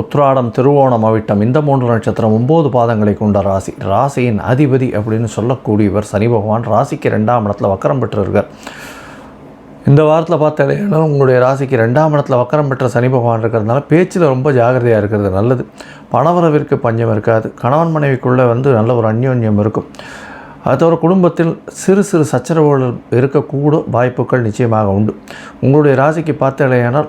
உத்ராடம் திருவோணம் அவிட்டம் இந்த மூன்று நட்சத்திரம் ஒம்பது பாதங்களை கொண்ட ராசி. ராசியின் அதிபதி அப்படின்னு சொல்லக்கூடியவர் சனி பகவான் ராசிக்கு ரெண்டாம் இடத்துல வக்கரம் பெற்றிருக்கார். இந்த வாரத்தில் பார்த்தாலே உங்களுடைய ராசிக்கு ரெண்டாம் இடத்துல வக்கரம் பெற்ற சனி பகவான் இருக்கிறதுனால பேச்சில் ரொம்ப ஜாகிரதையாக இருக்கிறது நல்லது. பணவரவிற்கு பஞ்சம் இருக்காது. கணவன் மனைவிக்குள்ளே வந்து நல்ல ஒரு அந்யோன்யம் இருக்கும். அது தவிர குடும்பத்தில் சிறு சிறு சச்சரவுகள் இருக்கக்கூட வாய்ப்புகள் நிச்சயமாக உண்டு. உங்களுடைய ராசிக்கு பார்த்தாலேயானால்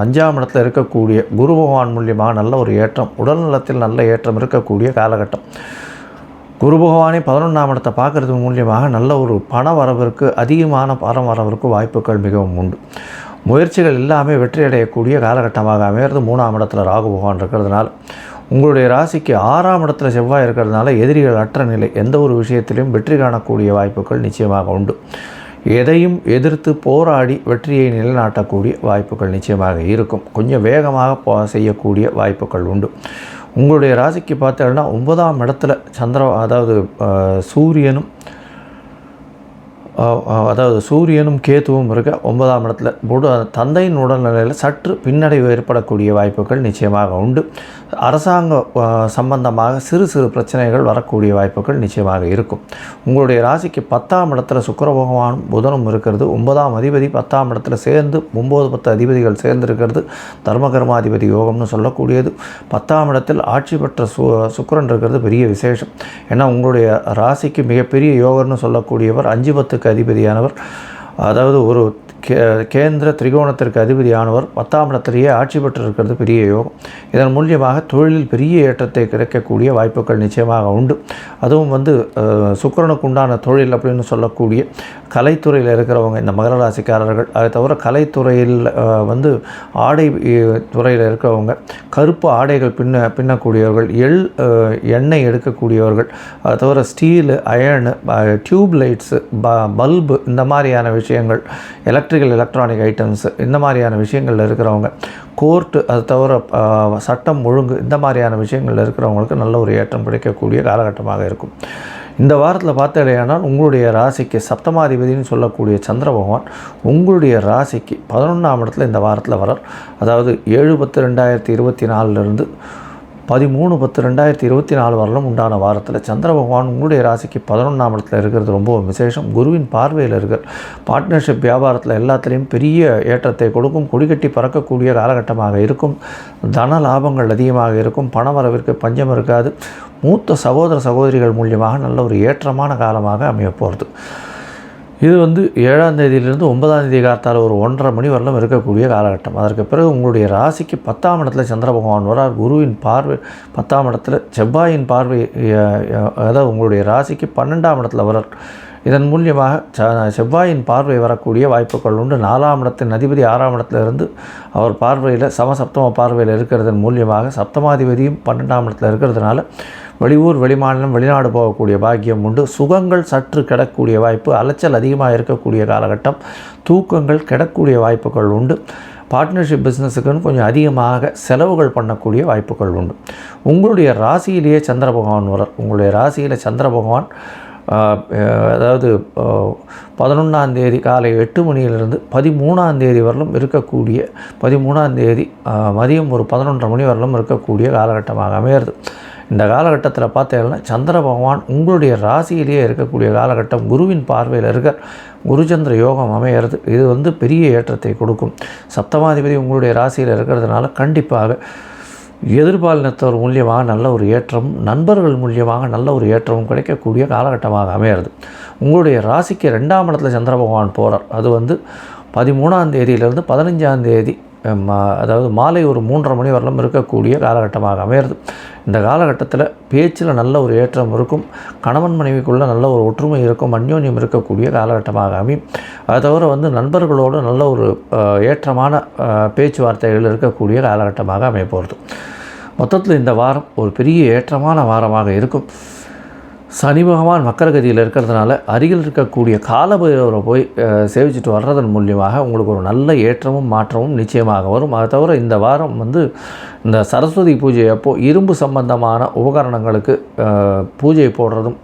அஞ்சாம் இடத்தில் இருக்கக்கூடிய குரு பகவான் மூலியமாக நல்ல ஒரு ஏற்றம் உடல் நலத்தில் நல்ல ஏற்றம் இருக்கக்கூடிய காலகட்டம். குரு பகவானே பதினொன்றாம் இடத்தை பார்க்குறது மூலியமாக நல்ல ஒரு பண வரவிற்கு அதிகமான பணம் வரவிற்கு வாய்ப்புகள் மிகவும் உண்டு. முயற்சிகள் எல்லாமே வெற்றி அடையக்கூடிய காலகட்டமாக அமையிறது மூணாம் இடத்துல ராகு பகவான் இருக்கிறதுனால. உங்களுடைய ராசிக்கு ஆறாம் இடத்துல செவ்வாய் இருக்கிறதுனால எதிரிகள் அற்ற நிலை எந்த ஒரு விஷயத்திலையும் வெற்றி காணக்கூடிய வாய்ப்புகள் நிச்சயமாக உண்டு. எதையும் எதிர்த்து போராடி வெற்றியை நிலைநாட்டக்கூடிய வாய்ப்புகள் நிச்சயமாக இருக்கும். கொஞ்சம் வேகமாக போ செய்யக்கூடிய வாய்ப்புகள் உண்டு. உங்களுடைய ராசிக்கு பார்த்தீங்கன்னா ஒன்பதாம் இடத்துல சந்திர அதாவது சூரியனும் அதாவது சூரியனும் கேத்துவும் இருக்க ஒன்பதாம் இடத்துல உட தந்தையின் உடல்நிலையில் சற்று பின்னடைவு ஏற்படக்கூடிய வாய்ப்புகள் நிச்சயமாக உண்டு. அரசாங்க சம்பந்தமாக சிறு சிறு பிரச்சனைகள் வரக்கூடிய வாய்ப்புகள் நிச்சயமாக இருக்கும். உங்களுடைய ராசிக்கு பத்தாம் இடத்துல சுக்கர பகவானும் புதனும் இருக்கிறது. ஒன்பதாம் அதிபதி பத்தாம் இடத்துல சேர்ந்து ஒம்பது பத்து அதிபதிகள் சேர்ந்திருக்கிறது. தர்மகர்மாதிபதி யோகம்னு சொல்லக்கூடியது. பத்தாம் இடத்தில் ஆட்சி பெற்ற சு சுக்கிரன் இருக்கிறது பெரிய விசேஷம். ஏன்னா உங்களுடைய ராசிக்கு மிகப்பெரிய யோகர்னு சொல்லக்கூடியவர் அஞ்சு பத்துக்கு அதிபதியானவர். அதாவது ஒரு கே கேந்திர திரிகோணத்திற்கு அதிபதியானவர் பத்தாம் இடத்திலேயே ஆட்சி பெற்றிருக்கிறது பெரிய யோகம். இதன் மூலியமாக தொழிலில் பெரிய ஏற்றத்தை கிடைக்கக்கூடிய வாய்ப்புகள் நிச்சயமாக உண்டு. அதுவும் வந்து சுக்கரனுக்கு சுக்கிரனுக்கு உண்டான தொழில் அப்படின்னு சொல்லக்கூடிய கலைத்துறையில் இருக்கிறவங்க இந்த மகர ராசிக்காரர்கள். அதை தவிர கலைத்துறையில் வந்து ஆடை துறையில் இருக்கிறவங்க கருப்பு ஆடைகள் பின்ன பின்னக்கூடியவர்கள் எள் எண்ணெய் எடுக்கக்கூடியவர்கள் அதை தவிர ஸ்டீலு அயர்னு டியூப் லைட்ஸு ப பல்பு இந்த மாதிரியான விஷயங்கள் எலக்ட்ரிக் எலக்ட்ரிக்கல் எலக்ட்ரானிக் ஐட்டம்ஸ் இந்த மாதிரியான விஷயங்களில் இருக்கிறவங்க கோர்ட்டு அது தவிர சட்டம் ஒழுங்கு இந்த மாதிரியான விஷயங்களில் இருக்கிறவங்களுக்கு நல்ல ஒரு ஏற்றம் கிடைக்கக்கூடிய காலகட்டமாக இருக்கும். இந்த வாரத்தில் பார்த்தீங்கன்னா உங்களுடைய ராசிக்கு சப்தமாதிபதினு சொல்லக்கூடிய சந்திர பகவான் உங்களுடைய ராசிக்கு பதினொன்றாம் இடத்துல இந்த வாரத்தில் வரார் அதாவது ஏழு பத்து ரெண்டாயிரத்தி இருபத்தி நாலுலேருந்து பதிமூணு பத்து ரெண்டாயிரத்தி இருபத்தி நாலு வரலும் உண்டான வாரத்தில் சந்திர பகவான் உங்களுடைய ராசிக்கு பதினொன்றாம் இடத்துல இருக்கிறது ரொம்ப விசேஷம். குருவின் பார்வையில் இருக்கிற பார்ட்னர்ஷிப் வியாபாரத்தில் எல்லாத்துலேயும் பெரிய ஏற்றத்தை கொடுக்கும். கொடிகட்டி பறக்கக்கூடிய காலகட்டமாக இருக்கும். தன லாபங்கள் அதிகமாக இருக்கும். பண வரவிற்கு பஞ்சம் இருக்காது. மூத்த சகோதர சகோதரிகள் மூலியமாக நல்ல ஒரு ஏற்றமான காலமாக அமைய போகிறது இது வந்து ஏழாம் தேதியிலிருந்து ஒன்பதாம் தேதி காலத்தால் ஒரு ஒன்றரை மணி வரலும் இருக்கக்கூடிய காலகட்டம். அதற்கு பிறகு உங்களுடைய ராசிக்கு பத்தாம் இடத்துல சந்திர பகவான் வரார். குருவின் பார்வை பத்தாம் இடத்துல செவ்வாயின் பார்வை அதாவது உங்களுடைய ராசிக்கு பன்னெண்டாம் இடத்துல வரார். இதன் மூலியமாக ச- செவ்வாயின் பார்வை வரக்கூடிய வாய்ப்புகள் உண்டு. நாலாம் இடத்தின் அதிபதி ஆறாம் இடத்துல இருந்து அவர் பார்வையில் சமசப்தம பார்வையில் இருக்கிறதன் மூலியமாக சப்தமாதிபதியும் பன்னெண்டாம் இடத்துல இருக்கிறதுனால வெளியூர் வெளிமாநிலம் வெளிநாடு போகக்கூடிய பாக்கியம் உண்டு. சுகங்கள் சற்று கிடக்கூடிய வாய்ப்பு அலைச்சல் அதிகமாக இருக்கக்கூடிய காலகட்டம் தூக்கங்கள் கிடக்கூடிய வாய்ப்புகள் உண்டு. பார்ட்னர்ஷிப் பிஸ்னஸுக்குன்னு கொஞ்சம் அதிகமாக செலவுகள் பண்ணக்கூடிய வாய்ப்புகள் உண்டு. உங்களுடைய ராசியிலேயே சந்திர பகவான் வரார் உங்களுடைய ராசியில் சந்திர பகவான் அதாவது பதினொன்றாம் தேதி காலை எட்டு மணியிலிருந்து பதிமூணாம் தேதி வரலும் இருக்கக்கூடிய பதிமூணாம் தேதி மதியம் ஒரு பதினொன்றரை மணி வரலும் இருக்கக்கூடிய காலகட்டமாக அமையிறது. இந்த காலகட்டத்தில் பார்த்தீங்கன்னா சந்திர பகவான் உங்களுடைய ராசியிலேயே இருக்கக்கூடிய காலகட்டம் குருவின் பார்வையில் இருக்க குருச்சந்திர யோகம் அமையிறது. இது வந்து பெரிய ஏற்றத்தை கொடுக்கும். சப்தமாதிபதி உங்களுடைய ராசியில் இருக்கிறதுனால கண்டிப்பாக எதிர்பாலினத்தவர் மூலியமாக நல்ல ஒரு ஏற்றமும் நண்பர்கள் மூலியமாக நல்ல ஒரு ஏற்றமும் கிடைக்கக்கூடிய காலகட்டமாக அமையிறது. உங்களுடைய ராசிக்கு ரெண்டாம் இடத்துல சந்திர பகவான் போகிறார் அது வந்து பதிமூணாம் தேதியிலேருந்து பதினஞ்சாம் தேதி அதாவது மாலை ஒரு மூன்றரை மணி வரலும் இருக்கக்கூடிய காலகட்டமாக அமையிறது. இந்த காலகட்டத்தில் பேச்சில் நல்ல ஒரு ஏற்றம் இருக்கும் கணவன் மனைவிக்குள்ளே நல்ல ஒரு ஒற்றுமை இருக்கும் அந்யோன்யம் இருக்கக்கூடிய காலகட்டமாக அமையும். அது தவிர வந்து நண்பர்களோடு நல்ல ஒரு ஏற்றமான பேச்சுவார்த்தைகள் இருக்கக்கூடிய காலகட்டமாக அமைய போகிறது மொத்தத்தில் இந்த வாரம் ஒரு பெரிய ஏற்றமான வாரமாக இருக்கும். சனி பகவான் மக்கரகதியில் இருக்கிறதுனால அருகில் இருக்கக்கூடிய காலபைரவரை போய் சேவிச்சுட்டு வர்றதன் மூலியமாக உங்களுக்கு ஒரு நல்ல ஏற்றமும் மாற்றமும் நிச்சயமாக வரும். அதை தவிர இந்த வாரம் வந்து இந்த சரஸ்வதி பூஜை அப்போ இரும்பு சம்பந்தமான உபகரணங்களுக்கு பூஜை போடுறதும்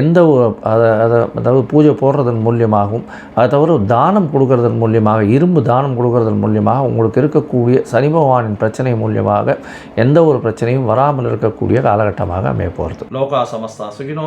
எந்த ஒரு அதை அதை அதாவது பூஜை போடுறதன் மூலியமாகவும் அதை தவிர தானம் கொடுக்கறதன் மூலியமாக இரும்பு தானம் கொடுக்கறதன் மூலியமாக உங்களுக்கு இருக்கக்கூடிய சனி பகவானின் பிரச்சனை மூலியமாக எந்த ஒரு பிரச்சனையும் வராமல் இருக்கக்கூடிய காலகட்டமாக அமைய போகிறது லோகா சமஸ்தா சுகினோ